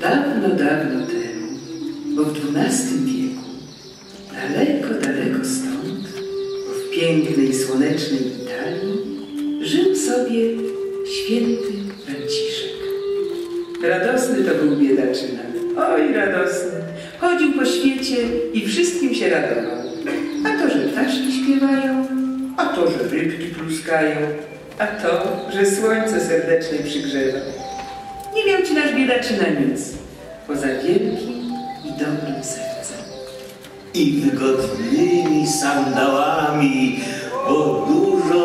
Dawno, dawno temu, bo w XII wieku, daleko, daleko stąd, w pięknej, słonecznej Italii, żył sobie święty Franciszek. Radosny to był biedaczyna. Oj, radosny. Chodził po świecie i wszystkim się radował. A to, że ptaszki śpiewają, a to, że rybki pluskają, a to, że słońce serdecznie przygrzewa. Nie miał ci nasz biedaczyna nic, poza wielkim i dobrym sercem. i wygodnymi sandałami, bo dużo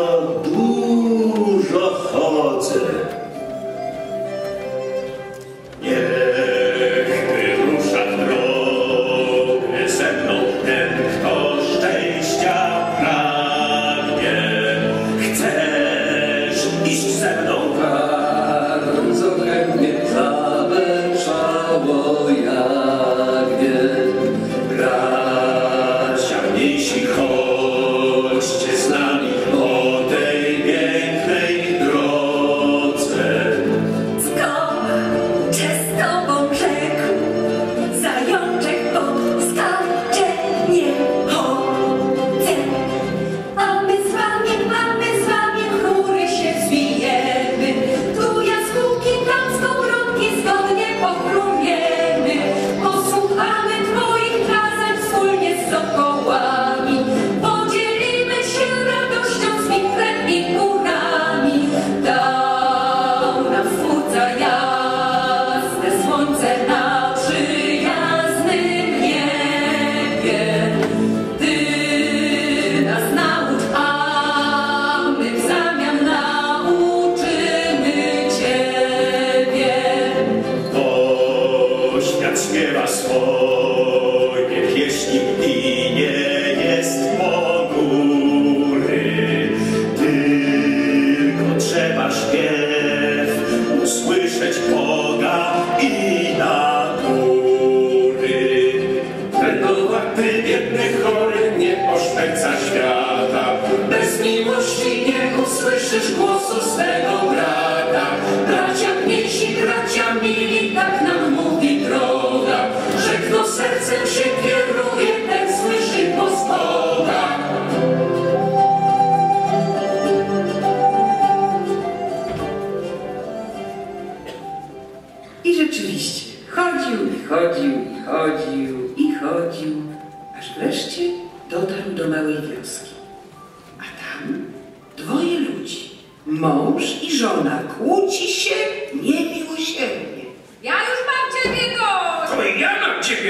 mąż i żona, kłóci się niemiłosiernie. Ja już mam ciebie dość! To ja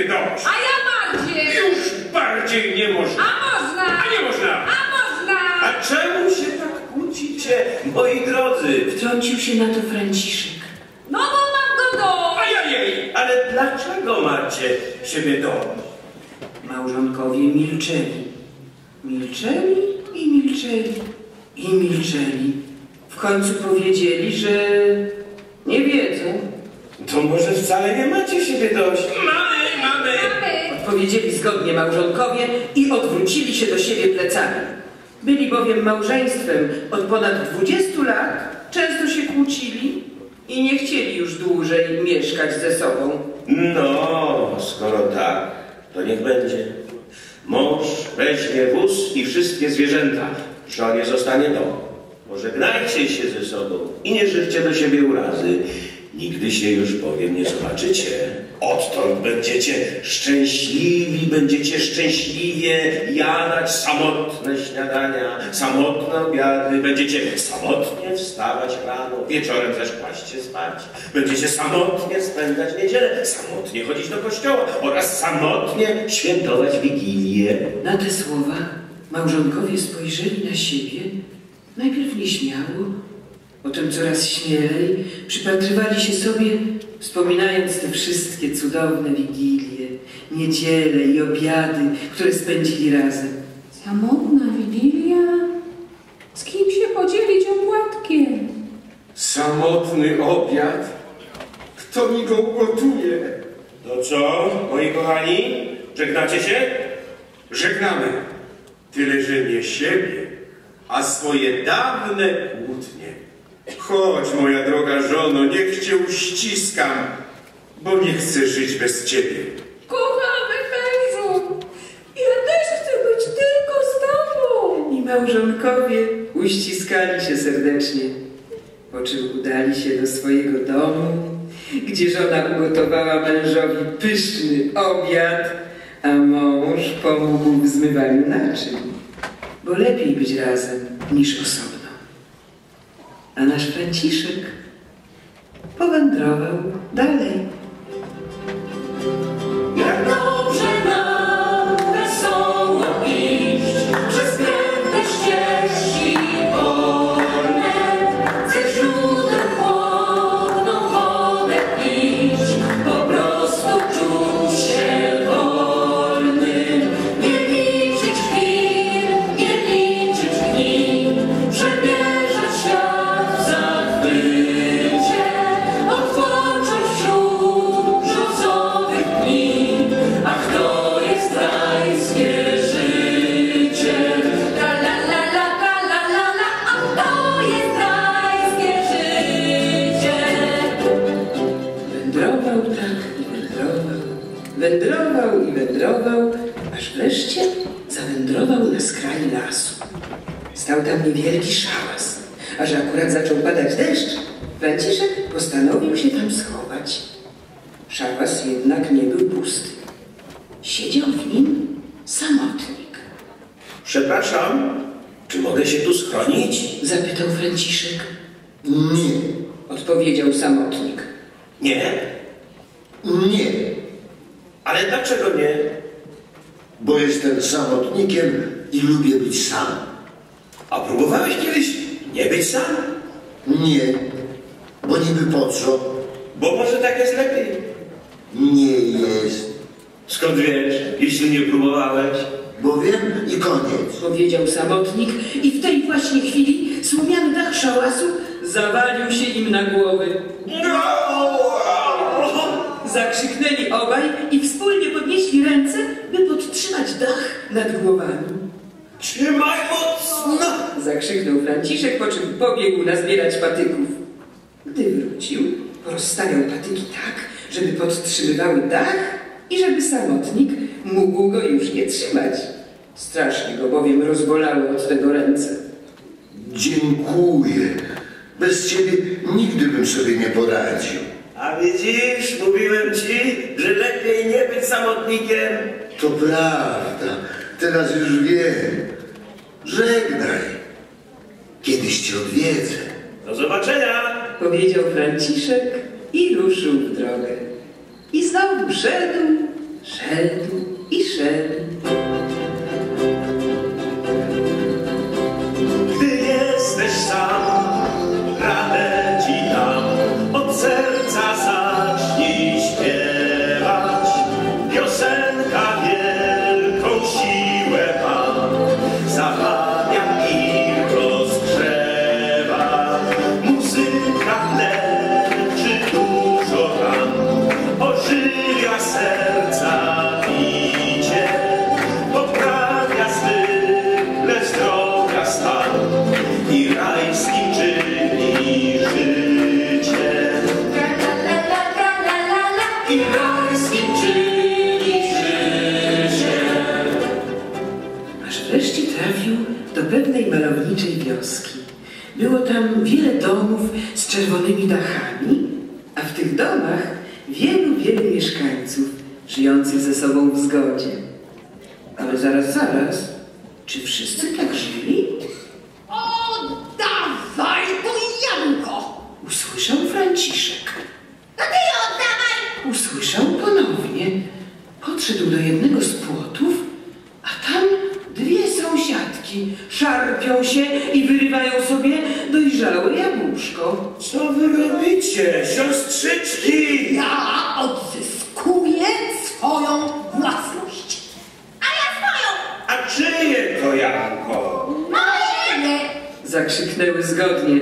A ja mam cię! Już bardziej nie można! A można! A nie można! A można! A czemu się tak kłócicie, moi drodzy? Wtrącił się na to Franciszek. No bo mam go dość! Ajajej, ale dlaczego macie siebie dość? Małżonkowie milczeli. Milczeli i milczeli i milczeli. W końcu powiedzieli, że nie wiedzą. To może wcale nie macie siebie dość. Mamy! Odpowiedzieli zgodnie małżonkowie i odwrócili się do siebie plecami. Byli bowiem małżeństwem od ponad 20 lat, często się kłócili i nie chcieli już dłużej mieszkać ze sobą. No, skoro tak, to niech będzie. Mąż weźmie wóz i wszystkie zwierzęta. Żonie zostanie dom. Pożegnajcie się ze sobą i nie żywcie do siebie urazy. Nigdy się już bowiem nie zobaczycie. Odtąd będziecie szczęśliwi, będziecie szczęśliwie jadać samotne śniadania, samotne obiady, będziecie samotnie wstawać rano, wieczorem zaś kłaść spać. Będziecie samotnie spędzać niedzielę, samotnie chodzić do kościoła oraz samotnie świętować Wigilię. Na te słowa małżonkowie spojrzeli na siebie, najpierw nieśmiało, potem coraz śmielej, przypatrywali się sobie, wspominając te wszystkie cudowne wigilie, niedziele i obiady, które spędzili razem. Samotna Wigilia? Z kim się podzielić opłatkiem? Samotny obiad? Kto mi go ugotuje? To co, moi kochani? Żegnacie się? Żegnamy. Tyle, że nie siebie, a swoje dawne kłótnie. Chodź, moja droga żono, niech cię uściskam, bo nie chcę żyć bez ciebie. Kochany mężu, ja też chcę być tylko z tobą. I małżonkowie uściskali się serdecznie, po czym udali się do swojego domu, gdzie żona ugotowała mężowi pyszny obiad, a mąż pomógł w zmywaniu naczyń, bo lepiej być razem niż osobno. A nasz Franciszek powędrował dalej. Wędrował i wędrował, aż wreszcie zawędrował na skraj lasu. Stał tam niewielki szałas, a że akurat zaczął padać deszcz, Franciszek postanowił się tam schować. Szałas jednak nie był pusty. Siedział w nim samotnik. Przepraszam, czy mogę się tu schronić? Zapytał Franciszek. Nie, Odpowiedział samotnik. Nie. nie, Ale dlaczego nie? bo jestem samotnikiem i lubię być sam. A próbowałeś kiedyś nie być sam? Nie, bo niby po co? Bo może tak jest lepiej. Nie jest, Skąd wiesz, jeśli nie próbowałeś? bo wiem i koniec. Powiedział samotnik i w tej właśnie chwili słomiany dach szałasu zawalił się im na głowy. Zakrzyknęli obaj i wspólnie podnieśli ręce, by podtrzymać dach nad głowami. Trzymaj mocno! Zakrzyknął Franciszek, po czym pobiegł nazbierać patyków. Gdy wrócił, rozstawiał patyki tak, żeby podtrzymywały dach i żeby samotnik mógł go już nie trzymać. Strasznie go bowiem rozbolały od tego ręce. Dziękuję. Bez ciebie nigdy bym sobie nie poradził. A widzisz, mówiłem ci, że lepiej nie być samotnikiem. To prawda, teraz już wiem. Żegnaj. Kiedyś cię odwiedzę. Do zobaczenia! Powiedział Franciszek i ruszył w drogę. I znowu szedł, szedł i szedł. Pewnej malowniczej wioski. Było tam wiele domów z czerwonymi dachami, a w tych domach wielu, wielu mieszkańców żyjących ze sobą w zgodzie. Ale zaraz, zaraz, czy wszyscy tak żyli? Oddawaj to Janko! Usłyszał Franciszek. To ty oddawaj! Usłyszał ponownie. Podszedł do jednego z płotów, a tam dwie sąsiadki szarpią się i wyrywają sobie dojrzałe Co wy robicie, siostrzyczki? Ja odzyskuję swoją własność. A ja swoją! A czyje to jabłko? Moje! Zakrzyknęły zgodnie,